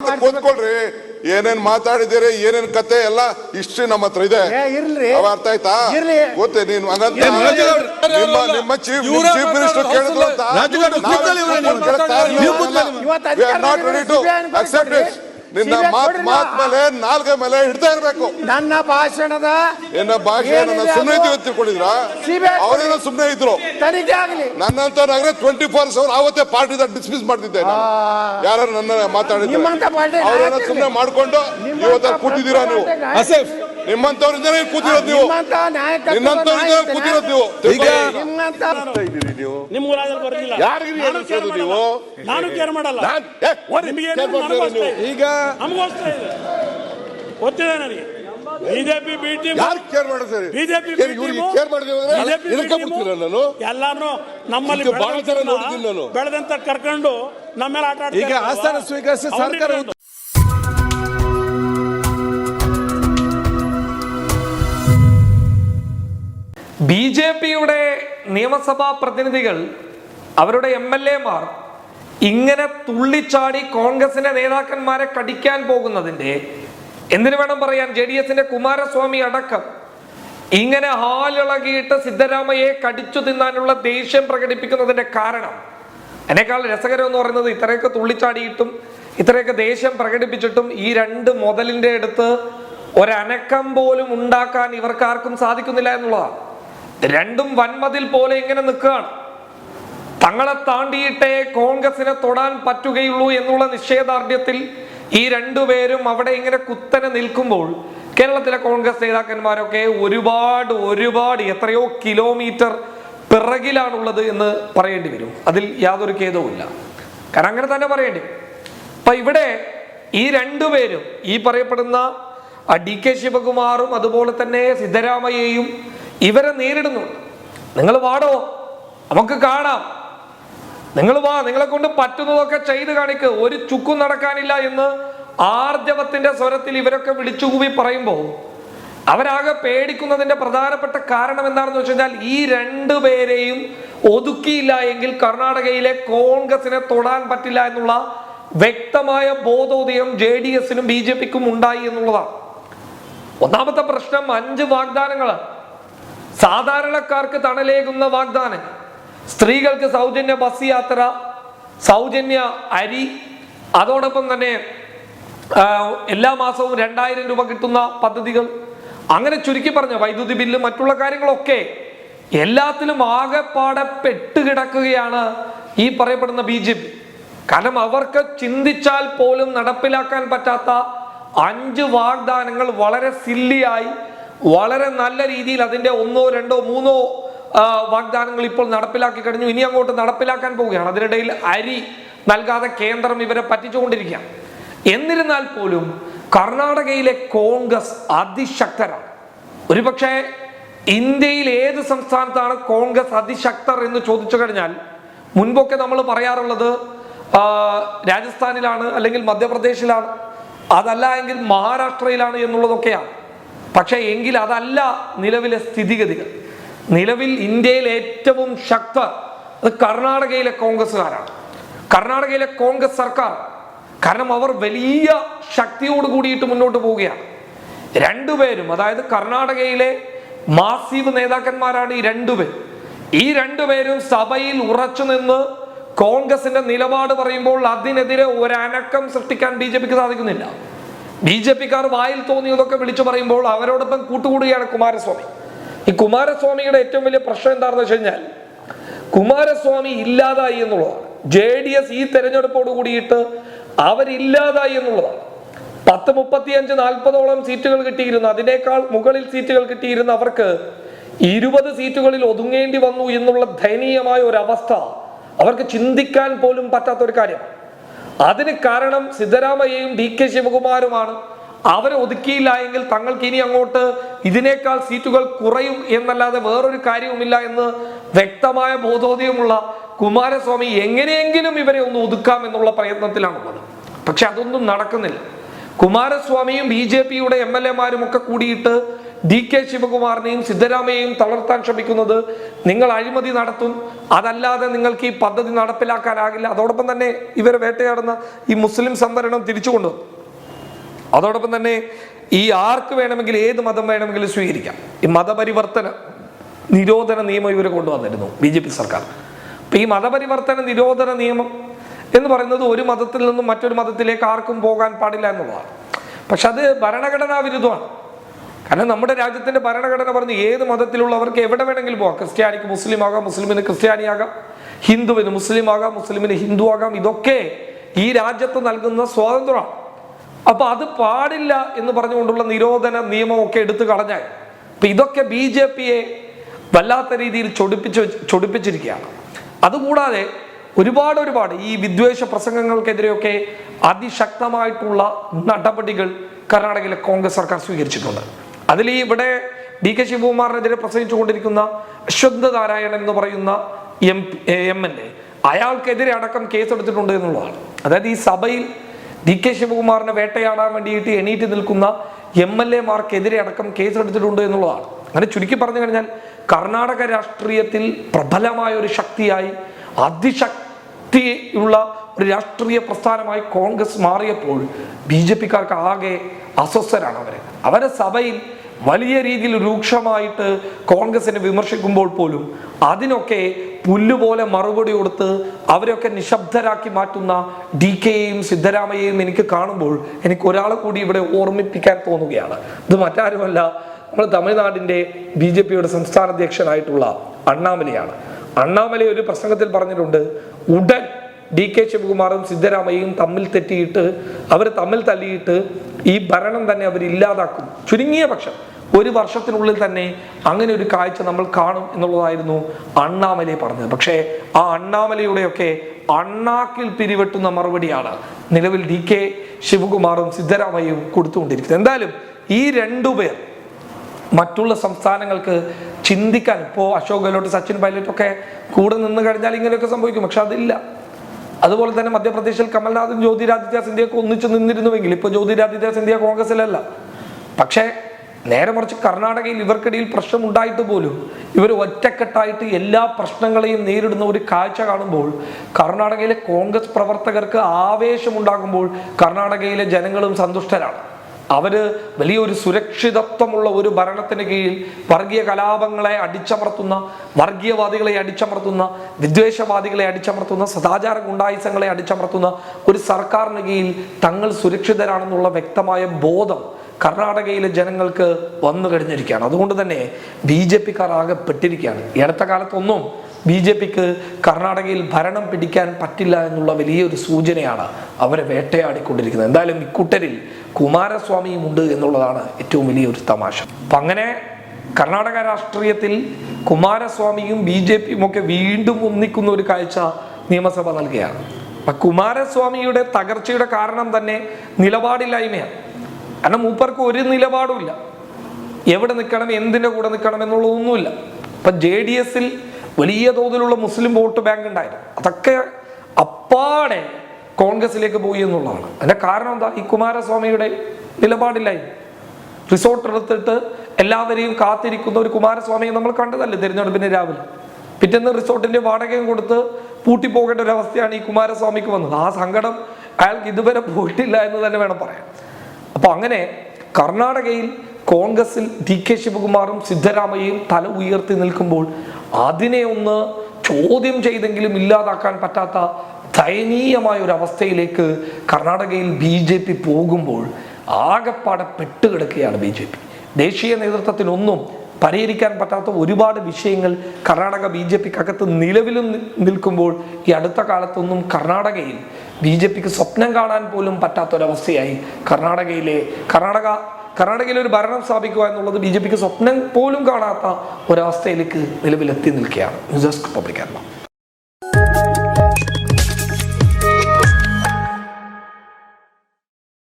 ಕೂತ್ಕೊಳ್ರಿ. ಏನೇನ್ ಮಾತಾಡಿದಿರಿ ಏನೇನ್ ಕತೆ ಎಲ್ಲ ಹಿಸ್ಟ್ರಿ ನಮ್ಮ ಹತ್ರ ಇದೆ. ಅವ ಅರ್ಥ ಆಯ್ತಾ? ಇರ್ಲಿ. ಗೊತ್ತೇ ನೀನ್ ಹಂಗಂತ ನಿಮ್ಮ ನಿಮ್ಮ ಚೀಫ್ ಚೀಫ್ ಮಿನಿಸ್ಟರ್ ಕೇಳಿದ್ರು ಅಂತ ನಾಟ್ ರೆಡಿ ಟು ಇವ್ರೇ ನಿನ್ನ ಮಾತು ಮಾತ್ ಕೊಡ್ರಿ. ಮಾತ್ ಮೇಲೆ ನಾಲ್ಕ ಮೇಲೆ ಹಿಡ್ತಾ ಇರ್ಬೇಕು. ನನ್ನ ಭಾಷಣದ ನಿನ್ನ ಭಾಷೆ ನನ್ನ ಏನಿದೆ ಸುಮ್ಮನೆ ಅದು? ಇದ್ದೀವಿ ತಿಳ್ಕೊಂಡಿದ್ರ ಅವರೇನೋ ಸುಮ್ಮನೆ ಇದ್ರು. ತನಿಖೆ ಆಗಲಿ. ನನ್ನಂತ ನಗರ ಟ್ವೆಂಟಿ ಫೋರ್ ಅವರ್ ಅವತ್ತೇ ಪಾರ್ಟಿದ ಡಿಸ್ಮಿಸ್ ಮಾಡ್ತಿದ್ದೆ ನಾನು. ಯಾರು ನನ್ನ ಮಾತಾಡಿದ್ರು ನಿಮ್ಮಂತ ಪಾರ್ಟಿ ಅವ್ರೇನೋ ಸುಮ್ಮನೆ ಮಾಡ್ಕೊಂಡು ಇವತ್ತ ಕೂತಿದ್ದೀರಾ ನೀವು? ಆಸೆಫ್ ನಿಮ್ಮಂತವ್ರಿಂದನೇ ಕೂತಿರೋದು ನೀವು. ನಿಮ್ಮಂತ ಕೂತಿರೋದು ನೀವು. ಈಗ ನಿಮ್ಮಂತ ಇದ್ದೀರಿ ನೀವು. ನಿಮ್ಮ ಊರಾದಲ್ಲಿ ಬರಲಿಲ್ಲ. ಯಾರಿಗಿರಿ ನಾನು ಕೇರ್ ಎದುರಿಸೋದು ನೀವು? ಮಾಡಲ್ಲ. ನಾನು ಕೇರ್ ಮಾಡಲ್ಲ. ನಾನ್- ಏ, ಓಡಿ, ನಿಮಗೆ ಕೇರ್ ಮಾಡ್ತೀರಾ ನೀವು? ಈಗ ನಮಗೋಸ್ಕರ ಇದೆ. ಗೊತ್ತಿದೆ ನನಗೆ. ಬಿಜೆಪಿ ಬಿ ಟೀಮ್ ಯಾರು ಕೇರ್ ಮಾಡಿದ್ರಿ ಬಿಜೆಪಿ ಕೇರ್ ಇವ್ರಿಗೆ ಕೇರ್ ಮಾಡಿದ್ರೆ ಇದಕ್ಕೆ ಬಿಡ್ತೀರ ನಾನು? ಎಲ್ಲಾನು ನಮ್ಮಲ್ಲಿ ಇದಕ್ಕೆ ಬಹಳ ಜನ ಬೆಳೆದಂತವ್ರನ್ನ ನೋಡಿದ್ದೀನಿ ನಾನು. ಬೆಳೆದಂತ ಕರ್ಕೊಂಡು ನಮ್ಮೇಲೆ ಆಟ ಆಡ್ತಾರೆ ಈಗ? ಆಸ್ಥಾನ ಸ್ವೀಕರಿಸಿ ಸರ್ಕಾರ ബി ജെ പിയുടെ നിയമസഭാ പ്രതിനിധികൾ അവരുടെ എം എൽ എമാർ ഇങ്ങനെ തുള്ളിച്ചാടി കോൺഗ്രസിന്റെ നേതാക്കന്മാരെ കടിക്കാൻ പോകുന്നതിന്റെ എന്തിനു വേണം പറയാൻ? ജെ ഡി എസിന്റെ കുമാരസ്വാമി അടക്കം ഇങ്ങനെ ഹാലിളകിയിട്ട് സിദ്ധരാമയെ കടിച്ചു തിന്നാനുള്ള ദേഷ്യം പ്രകടിപ്പിക്കുന്നതിന്റെ കാരണം അതിനേക്കാൾ രസകരം എന്ന് പറയുന്നത് ഇത്രയൊക്കെ തുള്ളിച്ചാടിയിട്ടും ഇത്രയൊക്കെ ദേഷ്യം പ്രകടിപ്പിച്ചിട്ടും ഈ രണ്ട് മുതലിന്റെ അടുത്ത് ഒരനക്കം പോലും ഉണ്ടാക്കാൻ ഇവർക്കാർക്കും സാധിക്കുന്നില്ല എന്നുള്ളതാണ്. രണ്ടും വൻമതിൽ പോലെ ഇങ്ങനെ നിൽക്കുകയാണ്. തങ്ങളെ താണ്ടിയിട്ടേ കോൺഗ്രസിനെ തൊടാൻ പറ്റുകയുള്ളൂ എന്നുള്ള നിശ്ചയദാർഢ്യത്തിൽ ഈ രണ്ടുപേരും അവിടെ ഇങ്ങനെ കുത്തനെ നിൽക്കുമ്പോൾ കേരളത്തിലെ കോൺഗ്രസ് നേതാക്കന്മാരൊക്കെ ഒരുപാട് ഒരുപാട് എത്രയോ കിലോമീറ്റർ പിറകിലാണുള്ളത് എന്ന് പറയേണ്ടി വരും. അതിൽ യാതൊരു ഖേദവുമില്ല കാരണം അങ്ങനെ തന്നെ പറയേണ്ടി അപ്പൊ ഇവിടെ ഈ രണ്ടുപേരും ഈ പറയപ്പെടുന്ന ഡി കെ ശിവകുമാറും അതുപോലെ തന്നെ സിദ്ധരാമയ്യയും ഇവരെ നേരിടുന്നു. നിങ്ങൾ വാടോ? നമുക്ക് കാണാം. നിങ്ങൾ വാ നിങ്ങളെ കൊണ്ട് പറ്റുന്നതൊക്കെ ചെയ്ത് കാണിക്ക്. ഒരു ചുക്കും നടക്കാനില്ല എന്ന് ആർജവത്തിന്റെ സ്വരത്തിൽ ഇവരൊക്കെ വിളിച്ചുകൂവി പറയുമ്പോൾ അവരാകെ പേടിക്കുന്നതിന്റെ പ്രധാനപ്പെട്ട കാരണം എന്താണെന്ന് വെച്ച് കഴിഞ്ഞാൽ ഈ രണ്ടു പേരെയും ഒതുക്കിയില്ല എങ്കിൽ കർണാടകയിലെ കോൺഗ്രസിനെ തൊടാൻ പറ്റില്ല എന്നുള്ള വ്യക്തമായ ബോധോദയം ജെ ഡി എസിനും ബി ജെ പിക്കും ഉണ്ടായി എന്നുള്ളതാണ്. ഒന്നാമത്തെ പ്രശ്നം അഞ്ച് വാഗ്ദാനങ്ങളാണ്. സാധാരണക്കാർക്ക് തണലേകുന്ന വാഗ്ദാനം. സ്ത്രീകൾക്ക് സൗജന്യ ബസ് യാത്ര സൗജന്യ അരി അതോടൊപ്പം തന്നെ എല്ലാ മാസവും രണ്ടായിരം രൂപ കിട്ടുന്ന പദ്ധതികൾ. അങ്ങനെ ചുരുക്കി പറഞ്ഞ വൈദ്യുതി ബില്ല് മറ്റുള്ള കാര്യങ്ങളൊക്കെ എല്ലാത്തിലും ആകെപ്പാടെ പെട്ടുകിടക്കുകയാണ് ഈ പറയപ്പെടുന്ന ബി ജെ പി. കാരണം അവർക്ക് ചിന്തിച്ചാൽ പോലും നടപ്പിലാക്കാൻ പറ്റാത്ത അഞ്ച് വാഗ്ദാനങ്ങൾ വളരെ സില്ലിയായി വളരെ നല്ല രീതിയിൽ അതിന്റെ ഒന്നോ രണ്ടോ മൂന്നോ വാഗ്ദാനങ്ങൾ ഇപ്പോൾ നടപ്പിലാക്കി കഴിഞ്ഞു. ഇനി അങ്ങോട്ട് നടപ്പിലാക്കാൻ പോവുകയാണ്. അതിനിടയിൽ അരി നൽകാതെ കേന്ദ്രം ഇവരെ പറ്റിച്ചുകൊണ്ടിരിക്കുകയാണ്. എന്നിരുന്നാൽ പോലും കർണാടകയിലെ കോൺഗ്രസ് അതിശക്തരാണ്. ഒരുപക്ഷെ ഇന്ത്യയിൽ ഏത് സംസ്ഥാനത്താണ് കോൺഗ്രസ് അതിശക്തർ എന്ന് ചോദിച്ചു കഴിഞ്ഞാൽ മുൻപൊക്കെ നമ്മൾ പറയാറുള്ളത് രാജസ്ഥാനിലാണ് അല്ലെങ്കിൽ മധ്യപ്രദേശിലാണ്. അതല്ല എങ്കിൽ മഹാരാഷ്ട്രയിലാണ് എന്നുള്ളതൊക്കെയാണ്. പക്ഷേ എങ്കിൽ അതല്ല നിലവിലെ സ്ഥിതിഗതികൾ. നിലവിൽ ഇന്ത്യയിൽ ഏറ്റവും ശക്തർ അത് കർണാടകയിലെ കോൺഗ്രസ്സുകാരാണ്. കർണാടകയിലെ കോൺഗ്രസ് സർക്കാർ കാരണം അവർ വലിയ ശക്തിയോട് കൂടിയിട്ട് മുന്നോട്ട് പോവുകയാണ്. രണ്ടുപേരും അതായത് കർണാടകയിലെ മാസീവ് നേതാക്കന്മാരാണ് ഈ രണ്ടുപേർ ഈ രണ്ടുപേരും സഭയിൽ ഉറച്ചു നിന്ന് കോൺഗ്രസിന്റെ നിലപാട് പറയുമ്പോൾ അതിനെതിരെ ഒരനക്കം സൃഷ്ടിക്കാൻ ബി ജെ പിക്ക് സാധിക്കുന്നില്ല. ബി ജെ പിക്കാർ വായിൽ തോന്നിയതൊക്കെ വിളിച്ചു പറയുമ്പോൾ അവരോടൊപ്പം കൂട്ടുകൂടുകയാണ് കുമാരസ്വാമി. ഈ കുമാരസ്വാമിയുടെ ഏറ്റവും വലിയ പ്രശ്നം എന്താണെന്ന് വെച്ച് കഴിഞ്ഞാൽ കുമാരസ്വാമി ഇല്ലാതായി എന്നുള്ളതാണ്. ജെ ഡി എസ് ഈ തെരഞ്ഞെടുപ്പോട് കൂടിയിട്ട് അവരില്ലാതായി എന്നുള്ളതാണ്. പത്ത് മുപ്പത്തിയഞ്ച് നാൽപ്പതോളം സീറ്റുകൾ കിട്ടിയിരുന്ന അതിനേക്കാൾ മുകളിൽ സീറ്റുകൾ കിട്ടിയിരുന്ന അവർക്ക് ഇരുപത് സീറ്റുകളിൽ ഒതുങ്ങേണ്ടി വന്നു എന്നുള്ള ദയനീയമായ ഒരു അവസ്ഥ അവർക്ക് ചിന്തിക്കാൻ പോലും പറ്റാത്ത ഒരു കാര്യമാണ്. അതിന് കാരണം സിദ്ധരാമയ്യയും ഡി കെ ശിവകുമാരുമാണ്. അവരെ ഒതുക്കിയില്ല എങ്കിൽ തങ്ങൾക്ക് ഇനി അങ്ങോട്ട് ഇതിനേക്കാൾ സീറ്റുകൾ കുറയും എന്നല്ലാതെ വേറൊരു കാര്യവുമില്ല എന്ന് വ്യക്തമായ ബോധോദയമുള്ള കുമാരസ്വാമി എങ്ങനെയെങ്കിലും ഇവരെ ഒന്ന് ഒതുക്കാം എന്നുള്ള പ്രയത്നത്തിലാണുള്ളത്. പക്ഷെ അതൊന്നും നടക്കുന്നില്ല. കുമാരസ്വാമിയും ബി ജെ പിയുടെ എം എൽ എമാരും ഒക്കെ കൂടിയിട്ട് ഡി കെ ശിവകുമാറിനെയും സിദ്ധരാമയെയും തളർത്താൻ ശ്രമിക്കുന്നത് നിങ്ങൾ അഴിമതി നടത്തും. അതല്ലാതെ നിങ്ങൾക്ക് ഈ പദ്ധതി നടപ്പിലാക്കാനാകില്ല. അതോടൊപ്പം തന്നെ ഇവരെ വേട്ടയാടുന്ന ഈ മുസ്ലിം സംവരണം തിരിച്ചു കൊണ്ടുവന്നു അതോടൊപ്പം തന്നെ ഈ ആർക്ക് വേണമെങ്കിലും ഏത് മതം വേണമെങ്കിലും സ്വീകരിക്കാം. ഈ മതപരിവർത്തന നിരോധന നിയമം ഇവർ കൊണ്ടുവന്നിരുന്നു ബി ജെ പി സർക്കാർ. അപ്പൊ ഈ മതപരിവർത്തന നിരോധന നിയമം എന്ന് പറയുന്നത് ഒരു മതത്തിൽ നിന്നും മറ്റൊരു മതത്തിലേക്ക് ആർക്കും പോകാൻ പാടില്ല എന്നുള്ളതാണ്. പക്ഷെ അത് ഭരണഘടനാ വിരുദ്ധമാണ്. കാരണം നമ്മുടെ രാജ്യത്തിന്റെ ഭരണഘടന പറഞ്ഞ് ഏത് മതത്തിലുള്ളവർക്ക് എവിടെ വേണമെങ്കിലും പോകാം. ക്രിസ്ത്യാനിക്ക് മുസ്ലിം ആകാം മുസ്ലിമിന് ക്രിസ്ത്യാനിയാകാം ഹിന്ദുവിന് മുസ്ലിം ആകാം മുസ്ലിമിന് ഹിന്ദു ആകാം ഇതൊക്കെ ഈ രാജ്യത്ത് നൽകുന്ന സ്വാതന്ത്ര്യമാണ്. അപ്പൊ അത് പാടില്ല എന്ന് പറഞ്ഞുകൊണ്ടുള്ള നിരോധന നിയമമൊക്കെ എടുത്തു കളഞ്ഞാൽ അപ്പൊ ഇതൊക്കെ ബി ജെ പിയെ വല്ലാത്ത രീതിയിൽ ചൊടിപ്പിച്ച് ചൊടിപ്പിച്ചിരിക്കുകയാണ്. അതുകൂടാതെ ഒരുപാട് ഒരുപാട് ഈ വിദ്വേഷ പ്രസംഗങ്ങൾക്കെതിരെയൊക്കെ അതിശക്തമായിട്ടുള്ള നടപടികൾ കർണാടകയിലെ കോൺഗ്രസ് സർക്കാർ സ്വീകരിച്ചിട്ടുണ്ട്. അതിൽ ഈ ഇവിടെ ഡി കെ ശിവകുമാറിനെതിരെ പ്രസംഗിച്ചുകൊണ്ടിരിക്കുന്ന അശ്വന്ത് നാരായണൻ എന്ന് പറയുന്ന എം എൽ എ അയാൾക്കെതിരെ അടക്കം കേസെടുത്തിട്ടുണ്ട് എന്നുള്ളതാണ്. അതായത് ഈ സഭയിൽ ഡി കെ ശിവകുമാറിനെ വേട്ടയാടാൻ വേണ്ടിയിട്ട് എണീറ്റ് നിൽക്കുന്ന എം എൽ എമാർക്കെതിരെ അടക്കം കേസെടുത്തിട്ടുണ്ട് എന്നുള്ളതാണ്. അങ്ങനെ ചുരുക്കി പറഞ്ഞു കഴിഞ്ഞാൽ കർണാടക രാഷ്ട്രീയത്തിൽ പ്രബലമായ ഒരു ശക്തിയായി അതിശക്തിയുള്ള ഒരു രാഷ്ട്രീയ പ്രസ്ഥാനമായി കോൺഗ്രസ് മാറിയപ്പോൾ ബി ജെ പിക്കാർക്ക് ആകെ അസ്വസ്ഥരാണ് അവർ അവരെ സഭയിൽ വലിയ രീതിയിൽ രൂക്ഷമായിട്ട് കോൺഗ്രസിനെ വിമർശിക്കുമ്പോൾ പോലും അതിനൊക്കെ പുല്ലുപോലെ മറുപടി കൊടുത്ത് അവരൊക്കെ നിശബ്ദരാക്കി മാറ്റുന്ന ഡി കെയെയും സിദ്ധരാമയെയും എനിക്ക് കാണുമ്പോൾ എനിക്ക് ഒരാളെ കൂടി ഇവിടെ ഓർമ്മിപ്പിക്കാൻ തോന്നുകയാണ്. ഇത് മറ്റാരുമല്ല നമ്മൾ തമിഴ്നാടിന്റെ ബി ജെ പിയുടെ സംസ്ഥാന അധ്യക്ഷനായിട്ടുള്ള അണ്ണാമലയാണ്. അണ്ണാമല ഒരു പ്രസംഗത്തിൽ പറഞ്ഞിട്ടുണ്ട് ഉടൻ ഡി കെ ശിവകുമാറും സിദ്ധരാമയ്യയും തമ്മിൽ തെറ്റിയിട്ട് അവർ തമ്മിൽ തല്ലിയിട്ട് ഈ ഭരണം തന്നെ അവർ ഇല്ലാതാക്കും. ചുരുങ്ങിയ പക്ഷം ഒരു വർഷത്തിനുള്ളിൽ തന്നെ അങ്ങനെ ഒരു കാഴ്ച നമ്മൾ കാണും എന്നുള്ളതായിരുന്നു അണ്ണാമലയെ പറഞ്ഞത്. പക്ഷേ ആ അണ്ണാമലയുടെയൊക്കെ അണ്ണാക്കിൽ പിരിവെട്ടുന്ന മറുപടിയാണ് നിലവിൽ ഡി കെ ശിവകുമാറും സിദ്ധരാമയ്യയും കൊടുത്തുകൊണ്ടിരിക്കുന്നത്. എന്തായാലും ഈ രണ്ടുപേർ മറ്റുള്ള സംസ്ഥാനങ്ങൾക്ക് ചിന്തിക്കാൻ ഇപ്പോൾ അശോക് ഗെഹ്ലോട്ട് സച്ചിൻ പൈലറ്റ് ഒക്കെ കൂടെ നിന്ന് കഴിഞ്ഞാൽ ഇങ്ങനെയൊക്കെ സംഭവിക്കും. പക്ഷെ അതില്ല. അതുപോലെ തന്നെ മധ്യപ്രദേശിൽ കമൽനാഥും ജ്യോതിരാദിത്യ സിന്ധ്യയൊക്കെ ഒന്നിച്ചു നിന്നിരുന്നുവെങ്കിൽ ഇപ്പോൾ ജ്യോതിരാദിത്യ സിന്ധ്യ കോൺഗ്രസിലല്ല പക്ഷേ നേരെ മറിച്ച് കർണാടകയിൽ ഇവർക്കിടയിൽ പ്രശ്നം ഉണ്ടായിട്ട് പോലും ഇവർ ഒറ്റക്കെട്ടായിട്ട് എല്ലാ പ്രശ്നങ്ങളെയും നേരിടുന്ന ഒരു കാഴ്ച കാണുമ്പോൾ കർണാടകയിലെ കോൺഗ്രസ് പ്രവർത്തകർക്ക് ആവേശമുണ്ടാകുമ്പോൾ കർണാടകയിലെ ജനങ്ങളും സന്തുഷ്ടരാണ്. അവർ വലിയൊരു സുരക്ഷിതത്വമുള്ള ഒരു ഭരണത്തിന് കീഴിൽ വർഗീയ കലാപങ്ങളെ അടിച്ചമർത്തുന്ന വർഗീയവാദികളെ അടിച്ചമർത്തുന്ന വിദ്വേഷവാദികളെ അടിച്ചമർത്തുന്ന സദാചാര ഗുണ്ടായുസങ്ങളെ അടിച്ചമർത്തുന്ന ഒരു സർക്കാരിന് കീഴിൽ തങ്ങൾ സുരക്ഷിതരാണെന്നുള്ള വ്യക്തമായ ബോധം കർണാടകയിലെ ജനങ്ങൾക്ക് വന്നു കഴിഞ്ഞിരിക്കുകയാണ്. അതുകൊണ്ട് തന്നെ ബി ജെ പിക്കാർ ആകെ പെട്ടിരിക്കുകയാണ്. ഈ അടുത്ത കാലത്തൊന്നും ബി ജെ പിക്ക് കർണാടകയിൽ ഭരണം പിടിക്കാൻ പറ്റില്ല എന്നുള്ള വലിയൊരു സൂചനയാണ് അവരെ വേട്ടയാടിക്കൊണ്ടിരിക്കുന്നത്. എന്തായാലും ഇക്കൂട്ടരിൽ കുമാരസ്വാമിയും ഉണ്ട് എന്നുള്ളതാണ് ഏറ്റവും വലിയൊരു തമാശ. അപ്പം അങ്ങനെ കർണാടക രാഷ്ട്രീയത്തിൽ കുമാരസ്വാമിയും ബി ജെ പിയും ഒക്കെ വീണ്ടും ഒന്നിക്കുന്ന ഒരു കാഴ്ച നിയമസഭ നൽകുകയാണ്. അപ്പം കുമാരസ്വാമിയുടെ തകർച്ചയുടെ കാരണം തന്നെ നിലപാടില്ലായ്മയാണ്. കാരണം മൂപ്പർക്ക് ഒരു നിലപാടുമില്ല. എവിടെ നിൽക്കണം എന്തിന്റെ കൂടെ നിൽക്കണം എന്നുള്ളതൊന്നുമില്ല. ഇപ്പം ജെ ഡി എസിൽ വലിയ തോതിലുള്ള മുസ്ലിം വോട്ട് ബാങ്ക് ഉണ്ടായിരുന്നു അതൊക്കെ അപ്പാടെ കോൺഗ്രസിലേക്ക് പോയി എന്നുള്ളതാണ്. അതിന്റെ കാരണം എന്താ? ഈ കുമാരസ്വാമിയുടെ നിലപാടില്ലായി. റിസോർട്ട് എടുത്തിട്ട് എല്ലാവരെയും കാത്തിരിക്കുന്ന ഒരു കുമാരസ്വാമിയെ നമ്മൾ കണ്ടതല്ലേ തിരഞ്ഞെടുപ്പിന് രാവിലെ? പിറ്റേന്ന് റിസോർട്ടിന്റെ വാടകയും കൊടുത്ത് പൂട്ടി പോകേണ്ട ഒരു അവസ്ഥയാണ് ഈ കുമാരസ്വാമിക്ക് വന്നത്. ആ സങ്കടം അയാൾക്ക് ഇതുവരെ പോയിട്ടില്ല എന്ന് തന്നെ വേണം പറയാൻ. അപ്പൊ അങ്ങനെ കർണാടകയിൽ കോൺഗ്രസിൽ ഡി കെ ശിവകുമാറും സിദ്ധരാമയ്യയും തല ഉയർത്തി നിൽക്കുമ്പോൾ അതിനെ ഒന്ന് ചോദ്യം ചെയ്തെങ്കിലും ഇല്ലാതാക്കാൻ പറ്റാത്ത ദയനീയമായ ഒരു അവസ്ഥയിലേക്ക് കർണാടകയിൽ ബി ജെ പി പോകുമ്പോൾ ആകെപ്പാടെ പെട്ടുകിടക്കുകയാണ് ബി ജെ പി. ദേശീയ നേതൃത്വത്തിനൊന്നും പരിഹരിക്കാൻ പറ്റാത്ത ഒരുപാട് വിഷയങ്ങൾ കർണാടക ബി ജെ പിക്കകത്ത് നിലവിലും നിൽക്കുമ്പോൾ ഈ അടുത്ത കാലത്തൊന്നും കർണാടകയിൽ ബി ജെ പിക്ക് സ്വപ്നം കാണാൻ പോലും പറ്റാത്തൊരവസ്ഥയായി കർണാടകയിലെ കർണാടക കർണാടകയിൽ ഒരു ഭരണം സ്ഥാപിക്കുക എന്നുള്ളത് ബി ജെ പിക്ക് സ്വപ്നം പോലും കാണാത്ത ഒരവസ്ഥയിലേക്ക് നിലവിലെത്തി നിൽക്കുകയാണ്. News desk public Kerala.